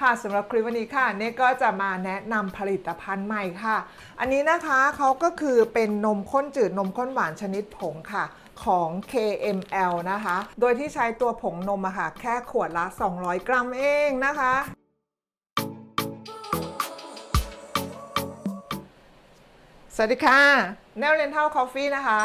ค่ะสำหรับคลิปวันนี้ค่ะเนก็จะมาแนะนำผลิตภัณฑ์ใหม่ค่ะ อันนี้นะคะเขาก็คือเป็นนมข้นจืดนมข้นหวานชนิดผงค่ะของ KML นะคะ โดยที่ใช้ตัวผงนมอะค่ะ แค่ขวดละ 200 กรัมเองนะคะ สวัสดีค่ะ แนวเลนเท l คอฟฟี่นะคะ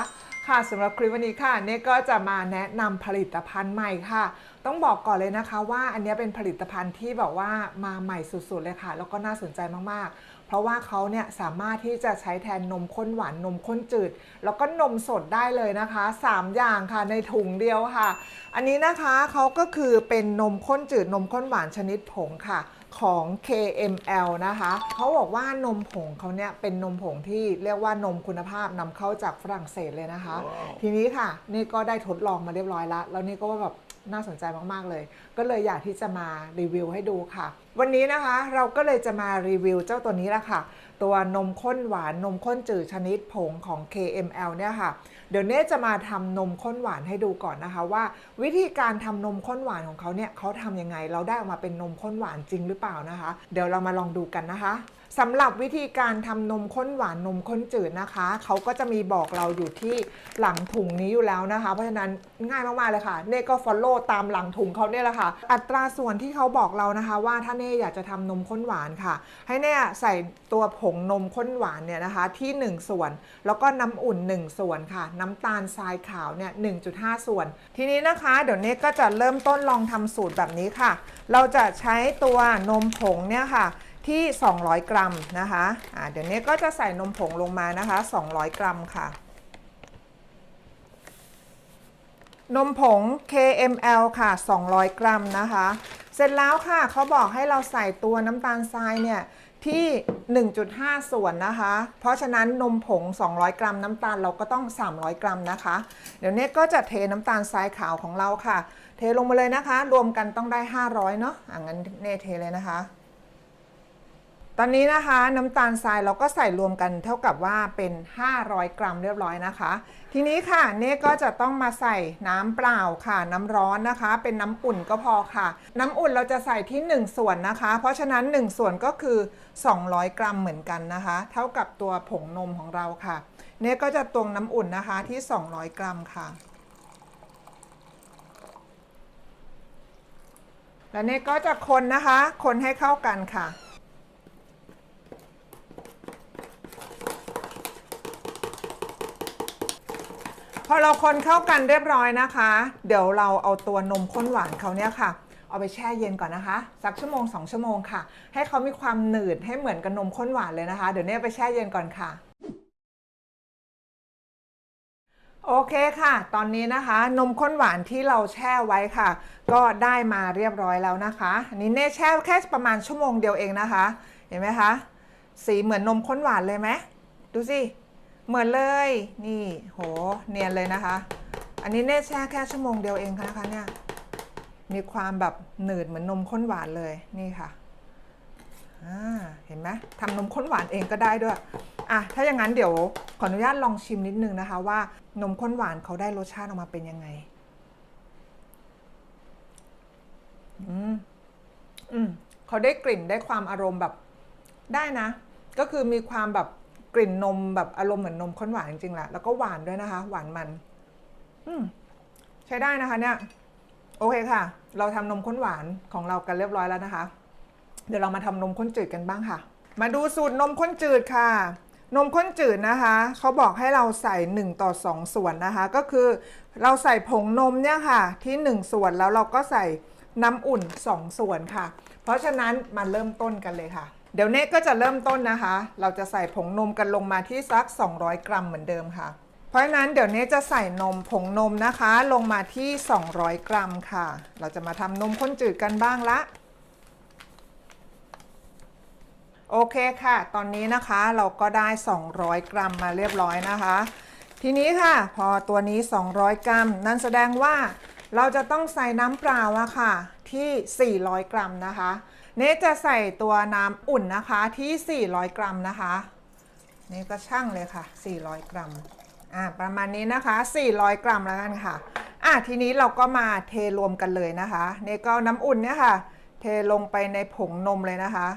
ค่ะสำหรับคลิปวันนี้ค่ะเน่ก็จะมาแนะนำผลิตภัณฑ์ใหม่ค่ะ ต้องบอกก่อนเลยนะคะว่าอันนี้เป็นผลิตภัณฑ์ที่แบบว่ามาใหม่สุดๆเลยค่ะ แล้วก็น่าสนใจมากๆ เพราะว่าเขาเนี่ยสามารถที่จะใช้แทนนมข้นหวานนมข้นจืด แล้วก็นมสดได้เลยนะคะ 3 อย่างค่ะในถุงเดียวค่ะ อันนี้นะคะเขาก็คือเป็นนมข้นจืดนมข้นหวานชนิดผงค่ะ ของ KML นะคะเขาบอกว่านมผงเขาเนี่ยเป็นนมผงที่เรียกว่านมคุณภาพนำเข้าจากฝรั่งเศสเลยนะคะ ทีนี้ค่ะ นี่ก็ได้ทดลองมาเรียบร้อยแล้ว แล้วนี่ก็ว่าแบบน่าสนใจมาก ๆ เลย ก็เลยอยากที่จะมารีวิวให้ดูค่ะ วันนี้นะคะเราก็เลยจะมารีวิวเจ้าตัวนี้ละค่ะ ตัวนมข้นหวานนมข้นจืดชนิดผงของ KML เนี่ยค่ะเดี๋ยวเน่จะมาทำนมข้นหวานให้ดูก่อนนะคะว่า วิธีการทำนมข้นหวานของเขาเนี่ยเขาทำยังไง เราได้ออกมาเป็นนมข้นหวานจริงหรือเปล่านะคะ เดี๋ยวเรามาลองดูกันนะคะ สำหรับวิธีการทำนมข้นหวานนมข้นจืดนะคะ เขาก็จะมีบอกเราอยู่ที่หลังถุงนี้อยู่แล้วนะคะ เพราะฉะนั้นง่ายมากๆเลยค่ะ เน่ก็ follow ตามหลังถุงเขาเนี่ยแหละค่ะ อัตราส่วนที่เขาบอกเรานะคะว่าถ้าเน่อยากจะทำนมข้นหวานค่ะ ให้เน่ใส่ตัวผงนมข้นหวานเนี่ยนะคะที่ 1 ส่วน แล้วก็น้ำอุ่น 1 ส่วนค่ะ น้ำตาลทรายขาวเนี่ย 1.5 ส่วน ทีนี้นะคะเดี๋ยวเน่ก็จะเริ่มต้นลองทำสูตรแบบนี้ค่ะ เราจะใช้ตัวนมผงเนี่ยค่ะ ที่ 200 กรัมนะคะะเดี๋ยวนี้ก็จะใส่นมผงลงมานะคะ 200 กรัมค่ะ นมผง KML ค่ะ 200 กรัมนะคะ เสร็จแล้วค่ะเขาบอกให้เราใส่ตัวน้ำตาลทรายเนี่ยที่ 1.5 ส่วนนะคะ เพราะฉะนั้นนมผง 200 กรัม น้ำตาลเราก็ต้อง 300 กรัมนะคะ เดี๋ยวเนี้ก็จะเทน้ำตาลทรายขาวของเราค่ะ เทลงมาเลยนะคะ รวมกันต้องได้ 500 เนาะอะงั้นเน่เทเลยนะคะ ตอนนี้นะคะน้ำตาลทรายเราก็ใส่รวมกันเท่ากับว่าเป็น 500 กรัมเรียบร้อยนะคะ ทีนี้ค่ะเน่ก็จะต้องมาใส่น้ำเปล่าค่ะ น้ำร้อนนะคะ เป็นน้ำอุ่นก็พอค่ะ น้ำอุ่นเราจะใส่ที่ 1 ส่วนนะคะ เพราะฉะนั้น 1 ส่วนก็คือ 200 กรัมเหมือนกันนะคะ เท่ากับตัวผงนมของเราค่ะ เน่ก็จะตวงน้ำอุ่นนะคะที่ 200 กรัมค่ะแล้วเน่ก็จะคนนะคะ คนให้เข้ากันค่ะ พอเราคนเข้ากันเรียบร้อยนะคะ เดี๋ยวเราเอาตัวนมข้นหวานเขาเนี่ยค่ะ เอาไปแช่เย็นก่อนนะคะ สักชั่วโมง 2 ชั่วโมงค่ะ ให้เขามีความหนืดให้เหมือนกับนมข้นหวานเลยนะคะ เดี๋ยวเนี่ยไปแช่เย็นก่อนค่ะ โอเคค่ะ ตอนนี้นะคะ นมข้นหวานที่เราแช่ไว้ค่ะ ก็ได้มาเรียบร้อยแล้วนะคะอันนี้เน่แช่แค่ประมาณชั่วโมงเดียวเองนะคะ เห็นไหมคะ สีเหมือนนมข้นหวานเลยไหมดูสิ เหมือนเลย นี่ โห เนียนเลยนะคะ อันนี้เน่แช่แค่ชั่วโมงเดียวเองนะคะเนี่ย มีความแบบหนืดเหมือนนมข้นหวานเลย นี่ค่ะอ่าเห็นไหมทำนมข้นหวานเองก็ได้ด้วย อะ ถ้าอย่างนั้นเดี๋ยวขออนุญาตลองชิมนิดนึงนะคะ ว่านมข้นหวานเขาได้รสชาติออกมาเป็นยังไง อืม อืม เขาได้กลิ่นได้ความอารมณ์แบบ ได้นะ ก็คือมีความแบบ กลิ่นนมแบบอารมณ์เหมือนนมข้นหวานจริงๆแหละแล้วก็หวานด้วยนะคะ หวานมัน อืมใช้ได้นะคะเนี่ย โอเคค่ะ เราทำนมข้นหวานของเรากันเรียบร้อยแล้วนะคะ เดี๋ยวเรามาทำนมข้นจืดกันบ้างค่ะ มาดูสูตรนมข้นจืดค่ะ นมข้นจืดนะคะเขาบอกให้เราใส่ 1 ต่อ 2 ส่วนนะคะ ก็คือเราใส่ผงนมเนี่ยค่ะ ที่ 1 ส่วนแล้วเราก็ใส่น้ำอุ่น 2 ส่วนค่ะ เพราะฉะนั้นมาเริ่มต้นกันเลยค่ะ เดี๋ยวเนกก็จะเริ่มต้นนะคะ เราจะใส่ผงนมกันลงมาที่สัก 200 กรัมเหมือนเดิมค่ะ เพราะฉะนั้นเดี๋ยวเนจะใส่นมผงนมนะคะ ลงมาที่ 200 กรัมค่ะ เราจะมาทำนมข้นจืดกันบ้างละโอเคค่ะ ตอนนี้นะคะเราก็ได้ 200 กรัมมาเรียบร้อยนะคะ ทีนี้ค่ะ พอตัวนี้ 200 กรัม นั่นแสดงว่าเราจะต้องใส่น้ำเปล่าอะค่ะ ที่ 400 กรัมนะคะ เนจะใส่ตัวน้ำอุ่นนะคะที่ 400 กรัมนะคะนี่ก็ช่างเลยค่ะ 400 กรัมอ่าประมาณนี้นะคะ 400 กรัมแล้วกันค่ะอะทีนี้เราก็มาเทรวมกันเลยนะคะเนก็น้ำอุ่นเนี่ยค่ะ เทลงไปในผงนมเลยนะคะ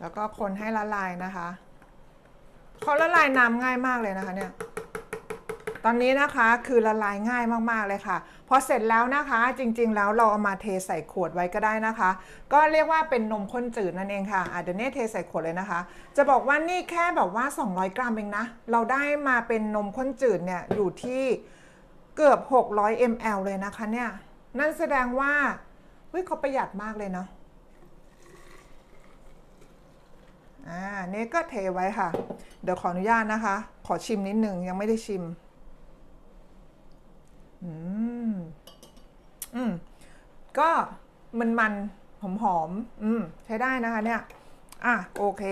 แล้วก็คนให้ละลายนะคะเขาละลายน้ำง่ายมากเลยนะคะเนี่ย ตอนนี้นะคะคือละลายง่ายมากๆเลยค่ะ พอเสร็จแล้วนะคะจริงๆ แล้วเราเอามาเทใส่ขวดไว้ก็ได้นะคะ ก็เรียกว่าเป็นนมข้นจืดนั่นเองค่ะอะเดี๋ยวเน่เทใส่ขวดเลยนะคะ จะบอกว่านี่แค่แบบว่า 200 กรัมเองนะ เราได้มาเป็นนมข้นจืดเนี่ยอยู่ที่เกือบ 600 ml เลยนะคะเนี่ย นั่นแสดงว่าเฮ้ยเขาประหยัดมากเลยเนาะอ่านี่ก็เทไว้ค่ะ เดี๋ยวขออนุญาตนะคะ ขอชิมนิดนึงยังไม่ได้ชิม อืม อืม ก็มันมันหอมหอมๆอืม ใช้ได้นะคะเนี่ย อะ โอเค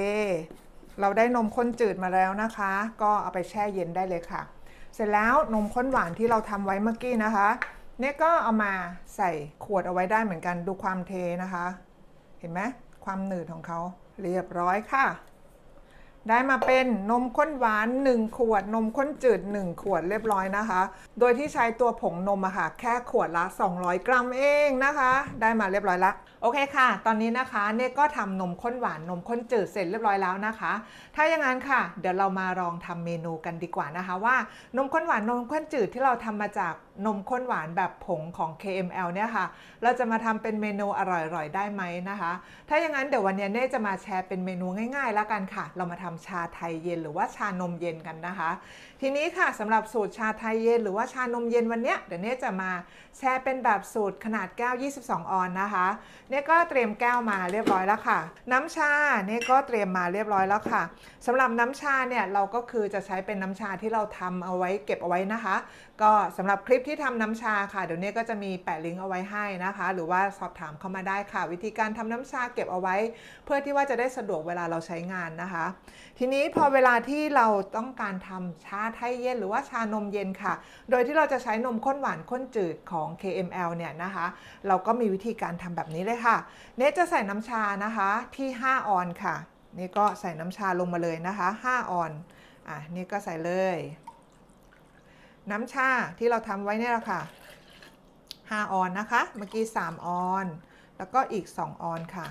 เราได้นมข้นจืดมาแล้วนะคะ ก็เอาไปแช่เย็นได้เลยค่ะ เสร็จแล้วนมข้นหวานที่เราทำไว้เมื่อกี้นะคะ เนี่ยก็เอามาใส่ขวดเอาไว้ได้เหมือนกัน ดูความเทนะคะ เห็นไหมความหนืดของเขา เรียบร้อยค่ะ ได้มาเป็นนมข้นหวาน 1 ขวด นมข้นจืด 1 ขวดเรียบร้อยนะคะ โดยที่ใช้ตัวผงนมอะค่ะ แค่ขวดละ 200 กรัมเองนะคะ ได้มาเรียบร้อยละโอเคค่ะ ตอนนี้นะคะเน่ก็ทำนมข้นหวานนมข้นจืดเสร็จเรียบร้อยแล้วนะคะ ถ้าอย่างนั้นค่ะ เดี๋ยวเรามาลองทำเมนูกันดีกว่านะคะว่า นมข้นหวานนมข้นจืดที่เราทำมาจาก นมข้นหวานแบบผงของ KML เนี่ยค่ะ เราจะมาทำเป็นเมนูอร่อยๆ ได้ไหมนะคะ ถ้าอย่างนั้นเดี๋ยววันนี้เน่จะมาแชร์เป็นเมนูง่าย ๆ แล้วกันค่ะ เรามาทำชาไทยเย็นหรือว่าชานมเย็นกันนะคะ ทีนี้ค่ะสำหรับสูตรชาไทยเย็นหรือว่าชานมเย็นวันนี้เดี๋ยวเน่จะมาแชร์เป็นแบบสูตรขนาดแก้ว 22 ออนนะคะเน่ก็เตรียมแก้วมาเรียบร้อยแล้วค่ะ น้ำชาเน่ก็เตรียมมาเรียบร้อยแล้วค่ะสำหรับน้ำชาเนี่ยเราก็คือจะใช้เป็นน้ำชาที่เราทำเอาไว้เก็บเอาไว้นะคะ ก็สำหรับคลิปที่ทำน้ำชาค่ะ เดี๋ยวนี้ก็จะมีแปะลิงก์เอาไว้ให้นะคะ หรือว่าสอบถามเข้ามาได้ค่ะ วิธีการทำน้ำชาเก็บเอาไว้ เพื่อที่ว่าจะได้สะดวกเวลาเราใช้งานนะคะ ทีนี้พอเวลาที่เราต้องการทำชาไทยเย็นหรือว่าชานมเย็นค่ะ โดยที่เราจะใช้นมข้นหวานข้นจืดของ KML เนี่ยนะคะ เราก็มีวิธีการทำแบบนี้เลยค่ะ เนจะใส่น้ำชานะคะที่ 5 ออนค่ะ นี่ก็ใส่น้ำชาลงมาเลยนะคะ 5 ออนอะนี่ก็ใส่เลย น้ำชาที่เราทำไว้เนี่ยแหละค่ะ 5 ออนนะคะ เมื่อกี้ 3 ออน แล้วก็อีก 2 ออนค่ะ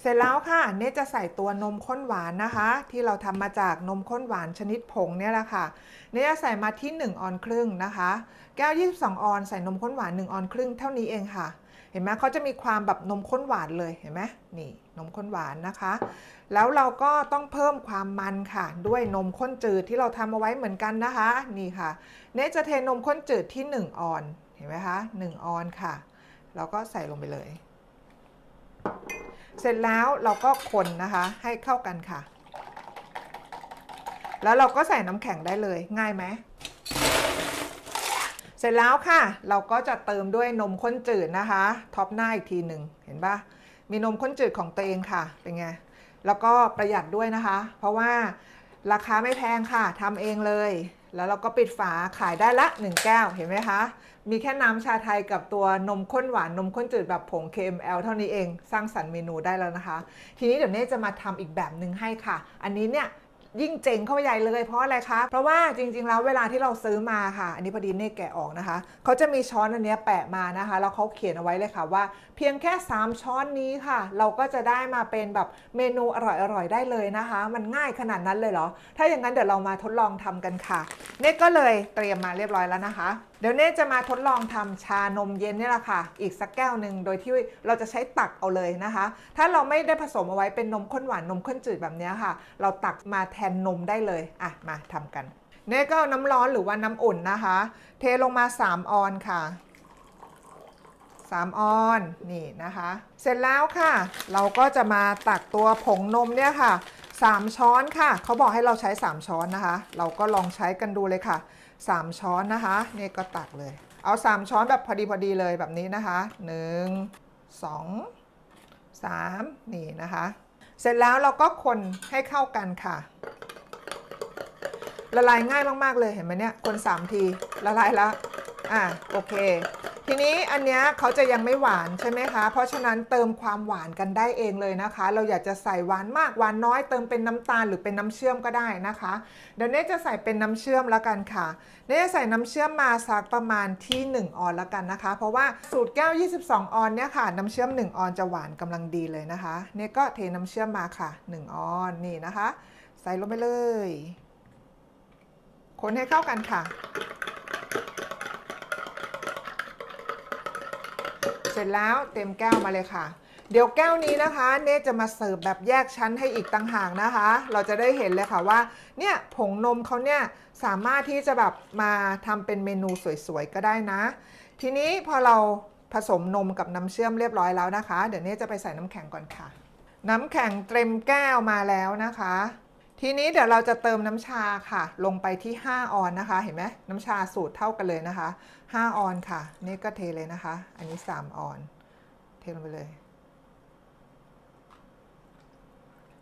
เสร็จแล้วค่ะ เนจะใส่ตัวนมข้นหวานนะคะ ที่เราทำมาจากนมข้นหวานชนิดผงเนี่ยแหละค่ะ เนจะใส่มาที่ 1 ออนครึ่งนะคะ แก้ว 22 ออนใส่นมข้นหวาน 1 ออนครึ่งเท่านี้เองค่ะ เห็นไหมเขาจะมีความแบบนมข้นหวานเลย เห็นไหมนี่ นมข้นหวานนะคะ แล้วเราก็ต้องเพิ่มความมันค่ะ ด้วยนมข้นจืดที่เราทำเอาไว้เหมือนกันนะคะ นี่ค่ะ เนจะเทนมข้นจืดที่ 1 ออน เห็นไหมคะ 1 ออนค่ะเราก็ใส่ลงไปเลย เสร็จแล้วเราก็คนนะคะให้เข้ากันค่ะ แล้วเราก็ใส่น้ำแข็งได้เลย ง่ายไหมเสร็จแล้วค่ะ เราก็จะเติมด้วยนมข้นจืดนะคะ ท็อปหน้าอีกทีหนึ่งเห็นปะ มีนมข้นจืดของตัวเองค่ะ เป็นไง แล้วก็ประหยัดด้วยนะคะ เพราะว่าราคาไม่แพงค่ะทำเองเลย แล้วเราก็ปิดฝาขายได้ละ 1 แก้ว เห็นไหมคะ มีแค่น้ำชาไทยกับตัวนมข้นหวานนมข้นจืดแบบผง KML เท่านี้เอง สร้างสรรค์เมนูได้แล้วนะคะ ทีนี้เดี๋ยวเน่จะมาทำอีกแบบหนึ่งให้ค่ะ อันนี้เนี่ย ยิ่งเจ๋งเข้าไปใหญ่เลยเพราะอะไรคะ เพราะว่าจริงๆแล้วเวลาที่เราซื้อมาค่ะ อันนี้พอดีเน่แกะออกนะคะ เขาจะมีช้อนอันนี้แปะมานะคะ แล้วเขาเขียนเอาไว้เลยค่ะว่า เพียงแค่ 3 ช้อนนี้ค่ะ เราก็จะได้มาเป็นแบบเมนูอร่อยๆได้เลยนะคะ มันง่ายขนาดนั้นเลยเหรอ ถ้าอย่างนั้นเดี๋ยวเรามาทดลองทำกันค่ะ เน่ก็เลยเตรียมมาเรียบร้อยแล้วนะคะเดี๋ยวเน่จะมาทดลองทำชานมเย็นนี่แหละค่ะ อีกสักแก้วหนึ่งโดยที่เราจะใช้ตักเอาเลยนะคะ ถ้าเราไม่ได้ผสมเอาไว้เป็นนมข้นหวานนมข้นจืดแบบนี้ค่ะ เราตักมาแทนนมได้เลย อะ มาทำกัน เน่ก็เอาน้ำร้อนหรือว่าน้ำอุ่นนะคะ เทลงมา 3 ออนค่ะ 3 ออนนี่นะคะ เสร็จแล้วค่ะ เราก็จะมาตักตัวผงนมเนี่ยค่ะ 3 ช้อนค่ะ เขาบอกให้เราใช้ 3 ช้อนนะคะ เราก็ลองใช้กันดูเลยค่ะ 3 ช้อนนะคะนี่ก็ตักเลย เอา 3 ช้อนแบบพอดีพอดีเลยแบบนี้นะคะ 1 2 3 นี่นะคะ เสร็จแล้วเราก็คนให้เข้ากันค่ะ ละลายง่ายมาก ๆ เลยเห็นไหมเนี่ย คน 3 ทีละลายแล้วอะโอเค ทีนี้อันเนี้ยเขาจะยังไม่หวานใช่ไหมคะ เพราะฉะนั้นเติมความหวานกันได้เองเลยนะคะ เราอยากจะใส่หวานมากหวานน้อยเติมเป็นน้ำตาลหรือเป็นน้ำเชื่อมก็ได้นะคะ เดี๋ยวเน่จะใส่เป็นน้ำเชื่อมแล้วกันค่ะเน่จะใส่น้ำเชื่อมมาสักประมาณที่ 1 ออนแล้วกันนะคะ เพราะว่าสูตรแก้ว 22 ออนเนี่ยค่ะ น้ำเชื่อม 1 ออนจะหวานกำลังดีเลยนะคะเน่ก็เทน้ำเชื่อมมาค่ะ 1 ออนนี่นะคะ ใส่ลงไปเลย คนให้เข้ากันค่ะ ร็จแล้วเต็มแก้วมาเลยค่ะ เดี๋ยวแก้วนี้นะคะ เนจะมาเสิร์ฟแบบแยกชั้นให้อีกต่างหากนะคะ เราจะได้เห็นเลยค่ะว่า เนี่ยผงนมเขาเนี่ยสามารถที่จะแบบมาทำเป็นเมนูสวยๆก็ได้นะ ทีนี้พอเราผสมนมกับน้ำเชื่อมเรียบร้อยแล้วนะคะ เดี๋ยวเนจะไปใส่น้ำแข็งก่อนค่ะ น้ำแข็งเต็มแก้วมาแล้วนะคะ ทีนี้เดี๋ยวเราจะเติมน้ำชาค่ะ ลงไปที่ 5 ออนนะคะ เห็นไหมน้ำชาสูตรเท่ากันเลยนะคะ 5 ออนค่ะ นี่ก็เทเลยนะคะ อันนี้ 3 ออน เทลงไปเลย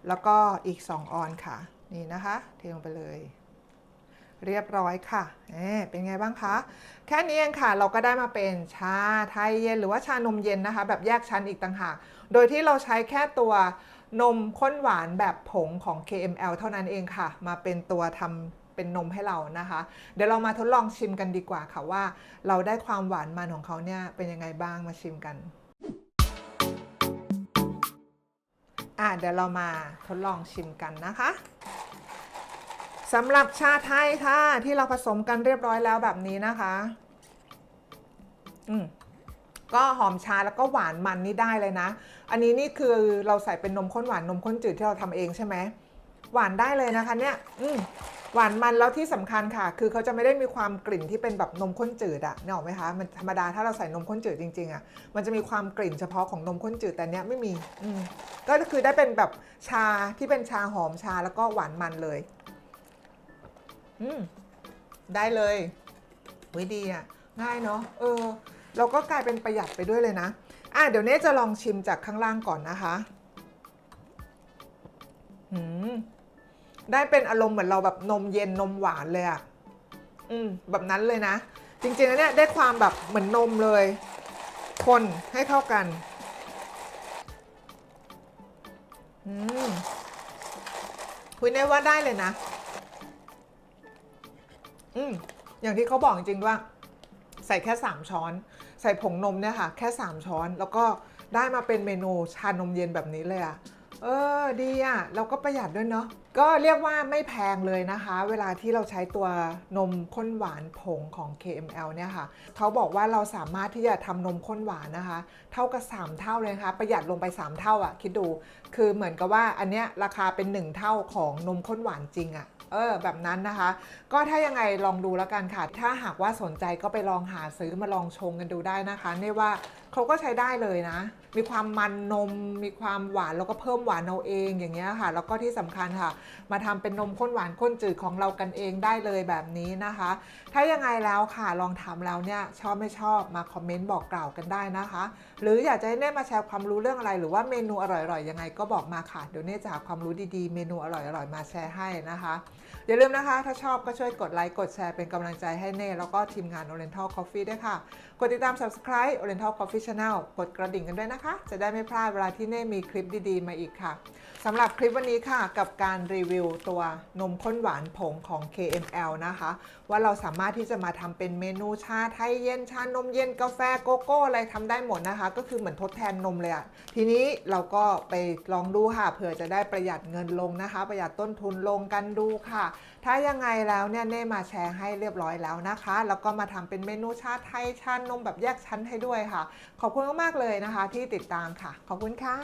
แล้วก็อีก 2 ออนค่ะ นี่นะคะ เทลงไปเลย เรียบร้อยค่ะเอเป็นไงบ้างคะ แค่นี้เองค่ะ เราก็ได้มาเป็นชาไทยเย็นหรือว่าชานมเย็นนะคะ แบบแยกชั้นอีกต่างหาก โดยที่เราใช้แค่ตัวนมข้นหวานแบบผงของ KML เท่านั้นเองค่ะ มาเป็นตัวทำเป็นนมให้เรานะคะ เดี๋ยวเรามาทดลองชิมกันดีกว่าค่ะว่า เราได้ความหวานมันของเขาเนี่ยเป็นยังไงบ้างมาชิมกันอะเดี๋ยวเรามาทดลองชิมกันนะคะ สำหรับชาไทยค่ะ ที่เราผสมกันเรียบร้อยแล้วแบบนี้นะคะ อืมก็หอมชาแล้วก็หวานมันนี่ได้เลยนะ อันนี้นี่คือเราใส่เป็นนมข้นหวานนมข้นจืดที่เราทำเองใช่ไหม หวานได้เลยนะคะเนี่ย อืมหวานมันแล้วที่สำคัญค่ะ คือเขาจะไม่ได้มีความกลิ่นที่เป็นแบบนมข้นจืดอะเนี่ยหรอไหมคะ มันธรรมดาถ้าเราใส่นมข้นจืดจริงๆอะมันจะมีความกลิ่นเฉพาะของนมข้นจืดแต่เนี้ยไม่มี อืมก็คือได้เป็นแบบชาที่เป็นชาหอมชาแล้วก็หวานมันเลย อืมได้เลยวิดีอะ ง่ายเนาะเออ เราก็กลายเป็นประหยัดไปด้วยเลยนะอะเดี๋ยวเน่จะลองชิมจากข้างล่างก่อนนะคะหืมได้เป็นอารมณ์เหมือนเราแบบนมเย็นนมหวานเลยอะอืม แบบนั้นเลยนะ จริงๆแล้วเนี่ยได้ความแบบเหมือนนมเลย คนให้เข้ากัน อืมคุยเน่ว่าได้เลยนะ อืมอย่างที่เขาบอกจริงๆว่า ใส่แค่ 3 ช้อน ใส่ผงนมเนี่ยค่ะ แค่ 3 ช้อน แล้วก็ได้มาเป็นเมนูชานมเย็นแบบนี้เลยอะเออดีอะเราก็ประหยัดด้วยเนาะก็เรียกว่าไม่แพงเลยนะคะ เวลาที่เราใช้ตัวนมข้นหวานผงของ KML เนี่ยค่ะเขาบอกว่าเราสามารถที่จะทำนมข้นหวานนะคะ เท่ากับ 3 เท่าเลยนะคะประหยัดลงไป 3 เท่าอะคิดดู คือเหมือนกับว่าอันเนี้ยราคาเป็น 1 เท่าของนมข้นหวานจริงอะ เออแบบนั้นนะคะ ก็ถ้ายังไงลองดูแล้วกันค่ะ ถ้าหากว่าสนใจก็ไปลองหาซื้อมาลองชงกันดูได้นะคะเนี่ว่าเขาก็ใช้ได้เลยนะมีความมันนม มีความหวานแล้วก็เพิ่มหวานเอาเองอย่างเงี้ยค่ะ แล้วก็ที่สำคัญค่ะ มาทำเป็นนมข้นหวานข้นจืดของเรากันเองได้เลยแบบนี้นะคะ ถ้ายังไงแล้วค่ะลองทำแล้วเนี่ยชอบไม่ชอบมาคอมเมนต์บอกกล่าวกันได้นะคะ หรืออยากจะให้เน่มาแชร์ความรู้เรื่องอะไร หรือว่าเมนูอร่อยๆยังไงก็บอกมาค่ะเดี๋ยวเน่จะหาความรู้ดีๆ เมนูอร่อยๆมาแชร์ให้นะคะ อย่าลืมนะคะ ถ้าชอบก็ช่วยกดไลค์กดแชร์เป็นกำลังใจให้เน่แล้วก็ทีมงาน Oriental Coffee ด้วยค่ะกดติดตาม subscribe Oriental Coffee Channel กดกระดิ่งกันด้วยนะคะ จะได้ไม่พลาดเวลาที่เน่มีคลิปดีๆ มาอีกค่ะสำหรับคลิปวันนี้ค่ะ กับการรีวิวตัวนมข้นหวานผงของ KML นะคะ ว่าเราสามารถที่จะมาทำเป็นเมนูชาไทยเย็นชานมเย็นกาแฟโกโก้อะไรทำได้หมดนะคะ ก็คือเหมือนทดแทนนมเลยอะทีนี้เราก็ไปลองดูค่ะเผื่อจะได้ประหยัดเงินลงนะคะ ประหยัดต้นทุนลงกันดูค่ะ ถ้ายังไงแล้วเนี่ยเน่มาแชร์ให้เรียบร้อยแล้วนะคะ แล้วก็มาทำเป็นเมนูชาไทยชานมแบบแยกชั้นให้ด้วยค่ะ ขอบคุณมากๆเลยนะคะ ที่ติดตามค่ะ ขอบคุณค่ะ